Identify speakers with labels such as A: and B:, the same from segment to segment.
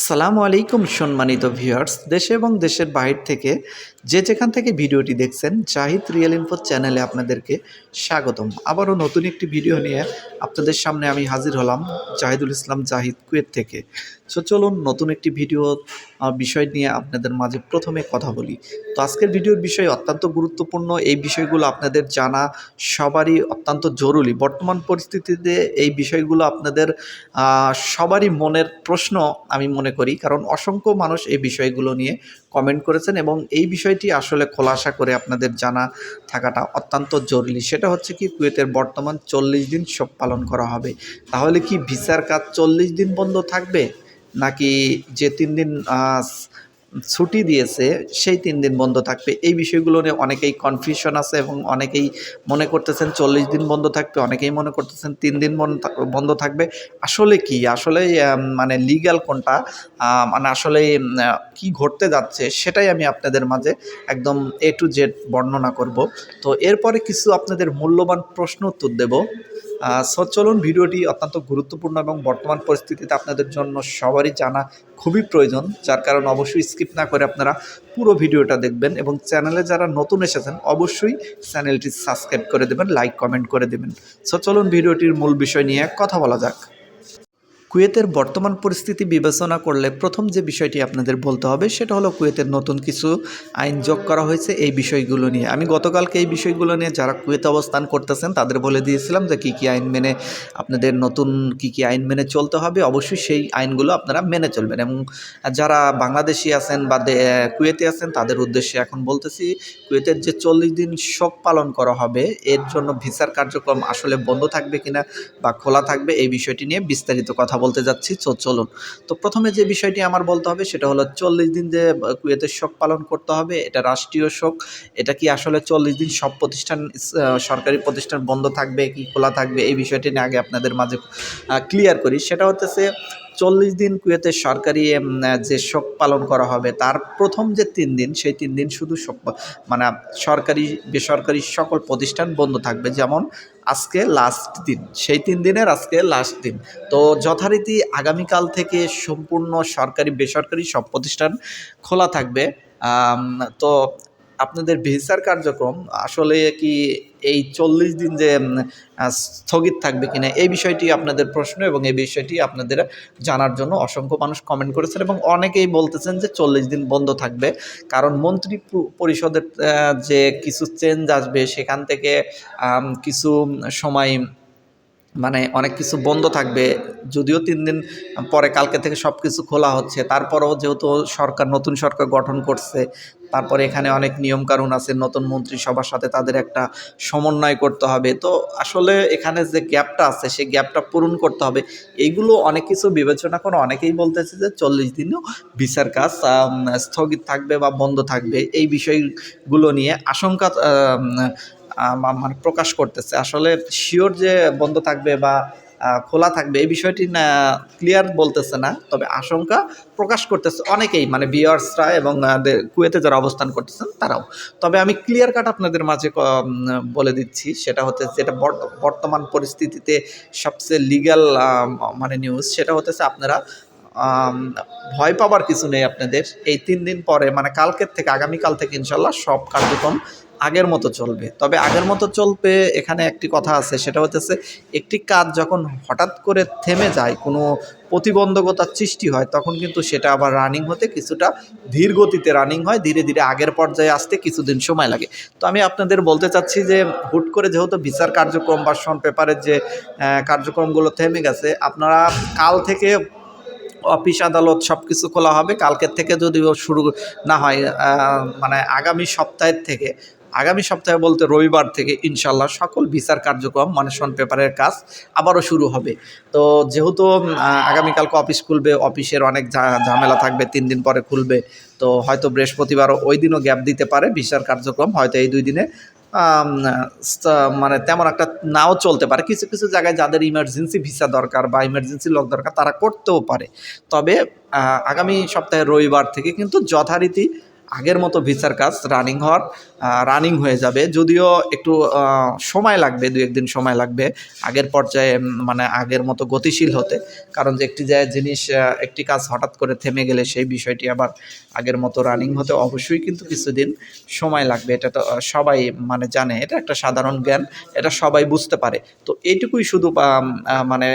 A: আসসালামু আলাইকুম, সম্মানিত ভিউয়ার্স দেশে এবং দেশের বাইরে থেকে যে যেখান থেকে ভিডিওটি দেখছেন, জাহিদ রিয়েল ইনফো চ্যানেলে আপনাদেরকে স্বাগতম। আবারও নতুন একটি ভিডিও নিয়ে আপনাদের সামনে আমি হাজির হলাম, জাহিদুল ইসলাম জাহিদ কুয়েত থেকে। সো চলুন নতুন একটি ভিডিও বিষয় নিয়ে আপনাদের মাঝে প্রথমে কথা বলি। তো আজকের ভিডিওর বিষয় অত্যন্ত গুরুত্বপূর্ণ। এই বিষয়গুলো আপনাদের জানা সবারই অত্যন্ত জরুরি। বর্তমান পরিস্থিতিতে এই বিষয়গুলো আপনাদের সবারই মনের প্রশ্ন আমি মনে করি। কারণ অসংখ্য মানুষ এই বিষয়গুলো নিয়ে কমেন্ট করেছেন এবং এই বিষয়টি আসলে খোলাসা করে আপনাদের জানা থাকাটা অত্যন্ত জরুরি। সেটা হচ্ছে কি, কুয়েতের বর্তমান চল্লিশ দিন শোক পালন করা হবে। তাহলে কি ভিসার কাজ চল্লিশ দিন বন্ধ থাকবে? নাকি যে তিন দিন ছুটি দিয়েছে, সেই তিন দিন বন্ধ থাকবে? এই বিষয়গুলো নিয়ে অনেকেই কনফিউশন আছে এবং অনেকেই মনে করতেছেন চল্লিশ দিন বন্ধ থাকবে, অনেকেই মনে করতেছেন তিন দিন বন্ধ থাক- বন্ধ থাকবে। আসলে কি? আসলে মানে লিগ্যাল কোনটা? মানে আসলে কি ঘটতে যাচ্ছে সেটাই আমি আপনাদের মাঝে একদম এ টু জেড বর্ণনা করব। তো এরপরে কিছু আপনাদের মূল্যবান প্রশ্ন উত্তর দেব। সো চলুন ভিডিওটি অত্যন্ত গুরুত্বপূর্ণ এবং বর্তমান পরিস্থিতিতে আপনাদের জন্য সবারই জানা খুবই প্রয়োজন, যার কারণে অবশ্যই স্কিপ না করে আপনারা পুরো ভিডিওটা দেখবেন এবং চ্যানেলে যারা নতুন এসেছেন, অবশ্যই চ্যানেলটি সাবস্ক্রাইব করে দেবেন লাইক কমেন্ট করে দেবেন। সো চলুন ভিডিওটির মূল বিষয় নিয়ে কথা বলা যাক। কুয়েতের বর্তমান পরিস্থিতি বিবেচনা করলে প্রথম যে বিষয়টি আপনাদের বলতে হবে, সেটা হলো কুয়েতের নতুন কিছু আইন যোগ করা হয়েছে এই বিষয়গুলো নিয়ে। আমি গতকালকে এই বিষয়গুলো নিয়ে যারা কুয়েতে অবস্থান করতেছেন, তাদের বলে দিয়েছিলাম যে কী কী আইন মেনে আপনাদের নতুন কী কী আইন মেনে চলতে হবে। অবশ্যই সেই আইনগুলো আপনারা মেনে চলবেন এবং যারা বাংলাদেশি আছেন বা কুয়েতে আছেন, তাদের উদ্দেশ্যে এখন বলতেছি, কুয়েতের যে চল্লিশ দিন শোক পালন করা হবে, এর জন্য ভিসার কার্যক্রম আসলে বন্ধ থাকবে কিনা বা খোলা থাকবে, এই বিষয়টি নিয়ে বিস্তারিত কথা বলতে যাচ্ছি, তো চলুন। তো প্রথমে যে বিষয়টি আমার বলতে হবে সেটা হলো চল্লিশ দিন যে কুয়েতের শোক পালন করতে হবে, এটা রাষ্ট্রীয় শোক। এটা কি আসলে চল্লিশ দিন সব প্রতিষ্ঠান সরকারি প্রতিষ্ঠান বন্ধ থাকবে কি খোলা থাকবে এই বিষয়টি নিয়ে আগে আপনাদের মাঝে ক্লিয়ার করি। সেটা হচ্ছে চল্লিশ দিন কুয়েতে সরকারি যে শোক পালন করা হবে, তার প্রথম যে তিন দিন, সেই তিন দিন শুধু মানে সরকারি, বেসরকারি সকল প্রতিষ্ঠান বন্ধ থাকবে। যেমন আজকে লাস্ট দিন, সেই তিন দিনের আজকে লাস্ট দিন। তো যথারীতি আগামীকাল থেকে সম্পূর্ণ সরকারি, বেসরকারি সব প্রতিষ্ঠান খোলা থাকবে। তো আপনাদের ভিসার কার্যক্রম আসলে কি এই চল্লিশ দিন যে স্থগিত থাকবে কিনা এই বিষয়টি আপনাদের প্রশ্ন এবং এই বিষয়টি আপনাদের জানার জন্য অসংখ্য মানুষ কমেন্ট করেছেন এবং অনেকেই বলতেছেন যে চল্লিশ দিন বন্ধ থাকবে। কারণ মন্ত্রী পরিষদের যে কিছু চেঞ্জ আসবে সেখান থেকে কিছু সময় মানে অনেক কিছু বন্ধ থাকবে, যদিও তিন দিন পরে কালকে থেকে সব কিছু খোলা হচ্ছে, তারপরেও যেহেতু সরকার, নতুন সরকার গঠন করছে, তারপরে এখানে অনেক নিয়মকানুন আছে, নতুন মন্ত্রিসভার সাথে তাদের একটা সমন্বয় করতে হবে। তো আসলে এখানে যে গ্যাপটা আছে, সেই গ্যাপটা পূরণ করতে হবে। এইগুলো অনেক কিছু বিবেচনা করে অনেকেই বলতেছে যে চল্লিশ দিনও বিচার কাজ স্থগিত থাকবে বা বন্ধ থাকবে, এই বিষয়গুলো নিয়ে আশঙ্কা মানে প্রকাশ করতেছে। আসলে শিওর যে বন্ধ থাকবে বা খোলা থাকবে এই বিষয়টি না ক্লিয়ার বলতেছে না। তবে আশঙ্কা প্রকাশ করতেছে অনেকেই মানে বিয়ার্সরা এবং কুয়েতে যারা অবস্থান করতেছেন, তারাও। তবে আমি ক্লিয়ার কাট আপনাদের মাঝে বলে দিচ্ছি, সেটা হচ্ছে যেটা বর্ত- বর্তমান পরিস্থিতিতে সবচেয়ে লিগ্যাল মানে নিউজ সেটা হতেছে আপনারা ভয় পাবার কিছু নেই আপনাদের। এই তিন দিন পরে মানে কালকের থেকে, আগামীকাল থেকে ইনশাল্লাহ সব কার্যক্রম আগের মতো চলবে। তবে আগের মতো চলবে এখানে একটি কথা আছে, সেটা হচ্ছে একটি কাজ যখন হঠাৎ করে থেমে যায়, কোনো প্রতিবন্ধকতার সৃষ্টি হয়, তখন কিন্তু সেটা আবার রানিং হতে কিছুটা ধীর গতিতে রানিং হয়, ধীরে ধীরে আগের পর্যায়ে আসতে কিছুদিন সময় লাগে। তো আমি আপনাদের বলতে চাচ্ছি যে, হুট করে যেহেতু ভিসার কার্যক্রম বা শন পেপারের যে কার্যক্রমগুলো থেমে গেছে, আপনারা কাল থেকে অফিস, আদালত সব কিছু খোলা হবে। কালকের থেকে যদিও শুরু না হয় মানে আগামী সপ্তাহের থেকে, আগামী সপ্তাহে বলতে রবিবার থেকে ইনশাল্লাহ সকল ভিসার কার্যক্রম মানে শন পেপারের কাজ আবারও শুরু হবে। তো যেহেতু আগামীকালকে অফিস খুলবে, অফিসের অনেক ঝামেলা থাকবে, তিন দিন পরে খুলবে, তো হয়তো বৃহস্পতিবার ওই দিনও গ্যাপ দিতে পারে ভিসার কার্যক্রম, হয়তো এই দুই দিনে। মানে তেমন একটা নাও চলতে পারে। কিছু কিছু জায়গায় যাদের ইমার্জেন্সি ভিসা দরকার বা ইমার্জেন্সি লোক দরকার, তারা করতেও পারে। তবে আগামী সপ্তাহে রবিবার থেকে কিন্তু যথারীতি আগের মতো ভিসার কাজ রানিং হওয়ার রানিং হয়ে যাবে। যদিও একটু সময় লাগবে দু একদিন সময় লাগবে আগের পর্যায়ে মানে আগের মতো গতিশীল হতে। কারণ যে একটি জায়গায় জিনিস একটি কাজ হঠাৎ করে থেমে গেলে সেই বিষয়টি আবার আগের মতো রানিং হতে অবশ্যই কিন্তু কিছুদিন সময় লাগবে। এটা তো সবাই মানে জানে। এটা একটা সাধারণ জ্ঞান। এটা সবাই বুঝতে পারে। তো এইটুকুই শুধু মানে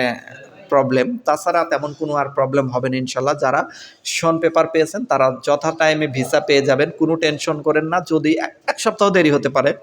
A: প্রবলেম তাছাড়া তেমন কোনো আর প্রবলেম হবে না ইনশাল্লাহ। যারা শন পেপার পেয়েছেন, তারা যথা টাইমে ভিসা পেয়ে যাবেন, কোনো টেনশন করেন না। যদি এক- সপ্তাহ দেরি হতে পারে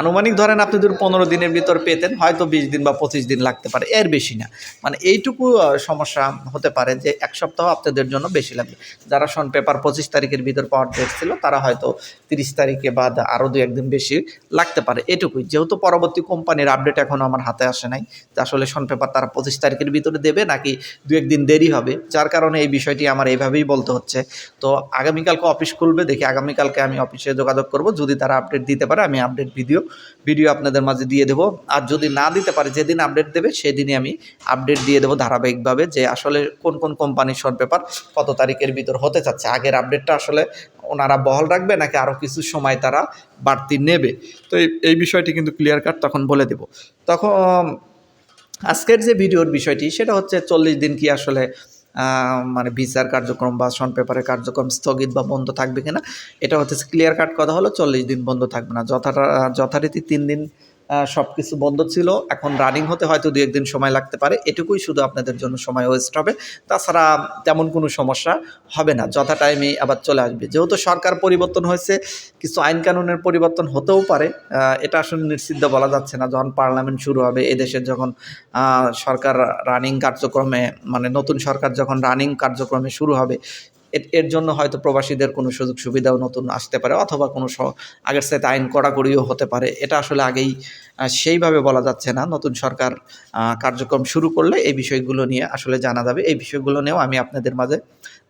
A: আনুমানিক ধরেন আপনি যদি পনেরো দিনের ভিতর পেতেন, হয়তো বিশ দিন বা পঁচিশ দিন লাগতে পারে, এর বেশি না। মানে এইটুকু সমস্যা হতে পারে যে এক সপ্তাহ আপনাদের জন্য বেশি লাগবে। যারা শন পেপার পঁচিশ তারিখের ভিতর পাওয়ার ডেট ছিল, তারা হয়তো তিরিশ তারিখে বা আরও দু একদিন বেশি লাগতে পারে। এটুকুই। যেহেতু পরবর্তী কোম্পানির আপডেট এখনও আমার হাতে আসে নাই যে আসলে শন পেপার তারা পঁচিশ তারিখের ভিতরে দেবে নাকি দু একদিন দেরি হবে, যার কারণে এই বিষয়টি আমার এইভাবেই বলতে হচ্ছে। তো আগামীকালকে অফিস খুলবে, দেখি আগামীকালকে আমি অফিসে যোগাযোগ করব, যদি তারা আপডেট দিতে পারে, আমি আপডেট ভিডিও ভিডিও আপনাদের মাঝে দিয়ে দেবো। আর যদি না দিতে পারে, যেদিন আপডেট দেবে, সেদিনই আমি আপডেট দিয়ে দেবো ধারাবাহিকভাবে যে আসলে কোন কোন কোম্পানির শর্ট পেপার কত তারিখের ভিতর হতে চাচ্ছে আগের আপডেটটা আসলে ওনারা বহাল রাখবে, নাকি আরও কিছু সময় তারা বাড়তি নেবে? তো এই বিষয়টি কিন্তু ক্লিয়ার কাট তখন বলে দেব। তখন আজকের যে ভিডিওর বিষয়টি, সেটা হচ্ছে চল্লিশ দিন কি আসলে মানে ভিসার কার্যক্রম বা শন পেপারের কার্যক্রম স্থগিত বা বন্ধ থাকবে কিনা, এটা হচ্ছে ক্লিয়ার কাট কথা হলো, চল্লিশ দিন বন্ধ থাকবে না। যথা যথারীতি তিন দিন সব কিছু বন্ধ ছিল। এখন রানিং হতে হয়তো দু একদিন সময় লাগতে পারে। এটুকুই শুধু আপনাদের জন্য সময় ওয়েস্ট হবে। তাছাড়া তেমন কোনো সমস্যা হবে না। যথা টাইমে আবার চলে আসবে। যেহেতু সরকার পরিবর্তন হয়েছে, কিছু আইন কানুনের পরিবর্তন হতেও পারে। এটা আসলে নিশ্চিত বলা যাচ্ছে না। যখন পার্লামেন্ট শুরু হবে এদেশের যখন সরকার রানিং কার্যক্রমে মানে নতুন সরকার যখন রানিং কার্যক্রমে শুরু হবে এর- জন্য হয়তো প্রবাসীদের কোনো সুযোগ সুবিধাও নতুন আসতে পারে অথবা কোনো আগের সাথে আইন কড়াকড়িও হতে পারে। এটা আসলে আগেই সেইভাবে বলা যাচ্ছে না। নতুন সরকার কার্যক্রম শুরু করলে এই বিষয়গুলো নিয়ে আসলে জানা যাবে। এই বিষয়গুলো নিয়েও আমি আপনাদের মাঝে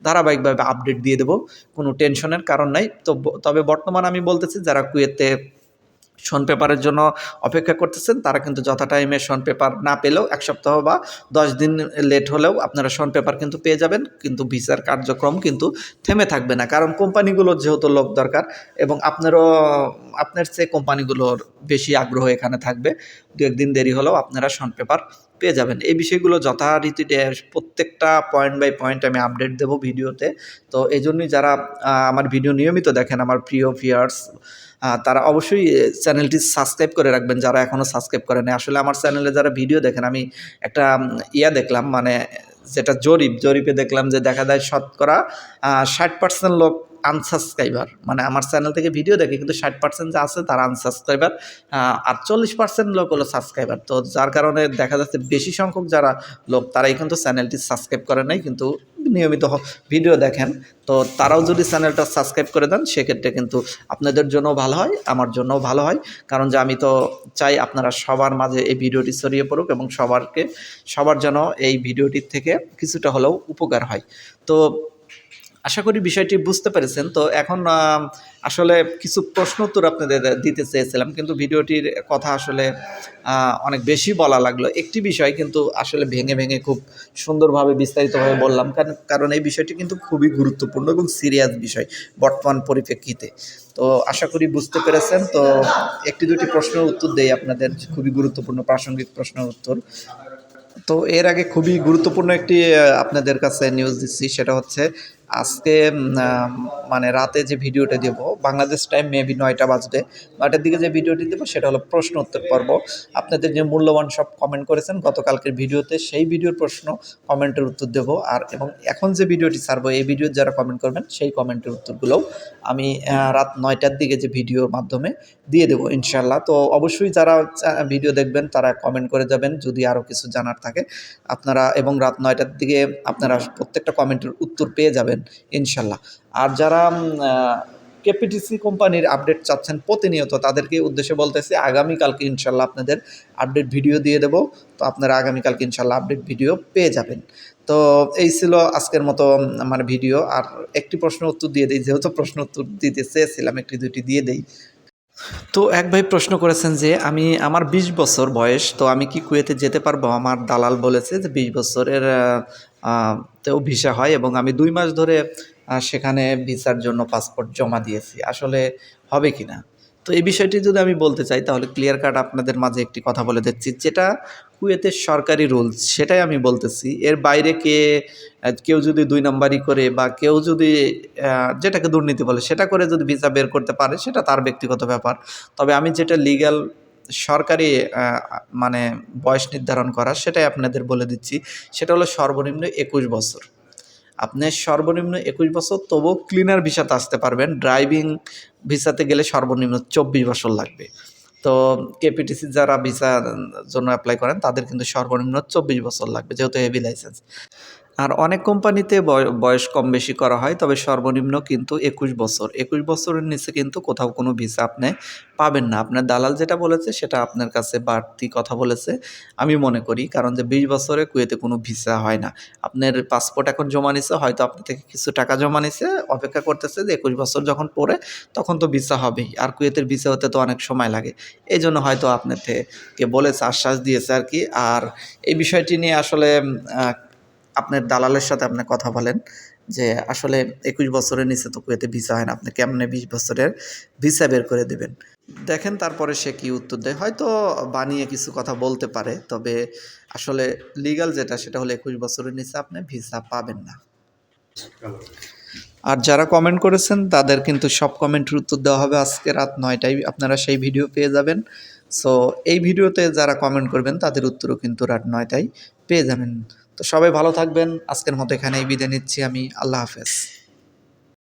A: ধারাবাহিকভাবে আপডেট দিয়ে দেবো। কোনো টেনশনের কারণ নাই। তো তবে বর্তমান আমি বলতেছি, যারা কুয়েতে শন পেপারের জন্য অপেক্ষা করতেছেন। তারা কিন্তু যথা টাইমে শন পেপার না পেলেও এক সপ্তাহ বা দশ দিন লেট হলেও আপনারা শন পেপার কিন্তু পেয়ে যাবেন। কিন্তু ভিসার কার্যক্রম কিন্তু থেমে থাকবে না। কারণ কোম্পানিগুলোর যেহেতু লোক দরকার এবং আপনারও, আপনার চেয়ে কোম্পানিগুলোর বেশি আগ্রহ এখানে থাকবে। দু একদিন দেরি হলেও আপনারা শন পেপার পেয়ে যাবেন। এই বিষয়গুলো যথারীতিতে প্রত্যেকটা পয়েন্ট বাই পয়েন্ট আমি আপডেট দেবো ভিডিওতে। তো এই জন্যই যারা আমার ভিডিও নিয়মিত দেখেন, আমার প্রিয় ভিয়ার্স তারা অবশ্যই চ্যানেলটি সাবস্ক্রাইব করে রাখবেন যারা এখনও সাবস্ক্রাইব করেন আসলে আমার চ্যানেলে যারা ভিডিও দেখেন, আমি একটা ইয়া দেখলাম মানে যেটা জরিপ, জরিপে দেখলাম যে দেখা যায় শতকরা ষাট পার্সেন্ট লোক আনসাবস্ক্রাইবার মানে আমার চ্যানেল থেকে ভিডিও দেখে কিন্তু ষাট পার্সেন্ট যা আছে তারা আনসাবস্ক্রাইবার আর চল্লিশ পার্সেন্ট লোক হলো সাবস্ক্রাইবার তো যার কারণে দেখা যাচ্ছে বেশি সংখ্যক যারা লোক, তারাই কিন্তু চ্যানেলটি সাবস্ক্রাইব করে নাই, কিন্তু নিয়মিত ভিডিও দেখেন। তো তারাও যদি চ্যানেলটা সাবস্ক্রাইব করে দেন, সেক্ষেত্রে কিন্তু আপনাদের জন্যও ভালো হয়, আমার জন্যও ভালো হয়। কারণ যে আমি তো চাই আপনারা সবার মাঝে এই ভিডিওটি ছড়িয়ে পড়ুক এবং সবারকে, সবার যেন এই ভিডিওটির থেকে কিছুটা হলেও উপকার হয়। তো আশা করি বিষয়টি বুঝতে পেরেছেন। তো এখন আসলে কিছু প্রশ্ন উত্তর আপনাদের দিতে চেয়েছিলাম, কিন্তু ভিডিওটির কথা আসলে অনেক বেশি বলা লাগল। একটি বিষয় কিন্তু আসলে ভেঙে ভেঙে খুব সুন্দরভাবে বিস্তারিতভাবে বললাম, কারণ কারণ এই বিষয়টি কিন্তু খুবই গুরুত্বপূর্ণ এবং সিরিয়াস বিষয় বর্তমান পরিপ্রেক্ষিতে। তো আশা করি বুঝতে পেরেছেন। তো একটি দুটি প্রশ্নের উত্তর দেই আপনাদের, খুবই গুরুত্বপূর্ণ প্রাসঙ্গিক প্রশ্নের উত্তর। তো এর আগে খুবই গুরুত্বপূর্ণ একটি আপনাদের কাছে নিউজ দিচ্ছি, সেটা হচ্ছে আজকে মানে রাতে যে ভিডিওটা দেব, বাংলাদেশ টাইম মেবি নয়টা বাজবে, নয়টার দিকে যে ভিডিওটি দেবো, সেটা হলো প্রশ্ন উত্তর পর্ব। আপনাদের যে মূল্যবান সব কমেন্ট করেছেন, গতকালকের ভিডিওতে সেই ভিডিওর প্রশ্ন কমেন্টের উত্তর দেবো। আর এবং এখন যে ভিডিওটি ছাড়বো, এই ভিডিওর যারা কমেন্ট করবেন, সেই কমেন্টের উত্তরগুলোও আমি রাত নয়টার দিকে যে ভিডিওর মাধ্যমে দিয়ে দেবো ইনশাল্লাহ তো অবশ্যই যারা ভিডিও দেখবেন, তারা কমেন্ট করে যাবেন, যদি আরও কিছু জানার থাকে। আপনারা, এবং রাত নয়টার দিকে আপনারা প্রত্যেকটা কমেন্টের উত্তর পেয়ে যাবেন। ইনশাল্লাহ। আর যারা কেপিটিসি কোম্পানির আপডেট চাচ্ছেন প্রতিনিয়ত, তাদেরকে উদ্দেশ্যে বলতেছি, আগামীকালকে ইনশাল্লাহ আপনাদের আপডেট ভিডিও দিয়ে দেবো। তো আপনারা আগামীকালকে ইনশাল্লাহ আপডেট ভিডিও পেয়ে যাবেন। তো এই ছিল আজকের মতো আমার ভিডিও। আর একটি প্রশ্ন উত্তর দিয়ে দিই, যেহেতু প্রশ্ন উত্তর দিতে চেয়েছিলাম, একটি, দুইটি দিয়ে দেই। তো এক ভাই প্রশ্ন করেছেন যে, আমি, আমার ২০ বছর বয়স, তো আমি কি কুয়েতে যেতে পারব? আমার দালাল বলেছে যে ২০ বছরের তেও ভিসা হয় এবং আমি দুই মাস ধরে সেখানে ভিসার জন্য পাসপোর্ট জমা দিয়েছি। আসলে হবে কি না তো এই বিষয়টি যদি আমি বলতে চাই, তাহলে ক্লিয়ার কাট আপনাদের মাঝে একটি কথা বলে দিচ্ছি, যেটা কুয়েতের সরকারি রুলস সেটাই আমি বলতেছি। এর বাইরে কে কেউ যদি দুই নাম্বারই করে বা কেউ যদি যেটাকে দুর্নীতি বলে, সেটা করে যদি ভিসা বের করতে পারে, সেটা তার ব্যক্তিগত ব্যাপার। তবে আমি যেটা লিগ্যাল সরকারি মানে বয়স নির্ধারণ করা, সেটাই আপনাদের বলে দিচ্ছি। সেটা হলো সর্বনিম্ন একুশ বছর। আপনি সর্বনিম্ন একুশ বছর, তবুও ক্লিনার ভিসাতে আসতে পারবেন। ড্রাইভিং ভিসাতে গেলে সর্বনিম্ন চব্বিশ বছর লাগবে। তো কেপিটিসি যারা ভিসার জন্য অ্যাপ্লাই করেন, তাদের কিন্তু সর্বনিম্ন চব্বিশ বছর লাগবে, যেহেতু হেভি লাইসেন্স আর অনেক কোম্পানিতে বয়- বয়স কম বেশি করা হয়, তবে সর্বনিম্ন কিন্তু একুশ বছর। একুশ বছরের নিচে কিন্তু কোথাও কোনো ভিসা আপনি পাবেন না। আপনার দালাল যেটা বলেছে, সেটা আপনার কাছে বাড়তি কথা বলেছে, আমি মনে করি। কারণ যে বিশ বছরে কুয়েতে কোনো ভিসা হয় না। আপনার পাসপোর্ট এখন জমা নিছে, হয়তো আপনি থেকে কিছু টাকা জমা নিছে, অপেক্ষা করতেছে যে একুশ বছর যখন পড়ে, তখন তো ভিসা হবেই। আর কুয়েতের ভিসা হতে তো অনেক সময় লাগে। এই জন্য হয়তো আপনার থেকে বলেছে, আশ্বাস দিয়েছে আর কি। আর এই বিষয়টি নিয়ে আসলে আপনার দালালের সাথে আপনি কথা বলেন যে আসলে একুশ বছরের নিচে তো কুয়েতে ভিসা হয় না, আপনি কেমনে বিশ বছরের ভিসা বের করে দেবেন? দেখেন তারপরে সে কি উত্তর দেয়। হয়তো বানিয়ে কিছু কথা বলতে পারে, তবে আসলে লিগ্যাল যেটা, সেটা হলো একুশ বছরের নিচে আপনি ভিসা পাবেন না। আর যারা কমেন্ট করেছেন, তাদের কিন্তু সব কমেন্টের উত্তর দেওয়া হবে আজকে রাত নয়টায়। আপনারা সেই ভিডিও পেয়ে যাবেন। সো এই ভিডিওতে যারা কমেন্ট করবেন, তাদের উত্তরও কিন্তু রাত নয়টায় পেয়ে যাবেন। তো সবাই ভালো থাকবেন। আজকের মতো এখানেই বিদায় নিচ্ছি আমি। আল্লাহ হাফেজ।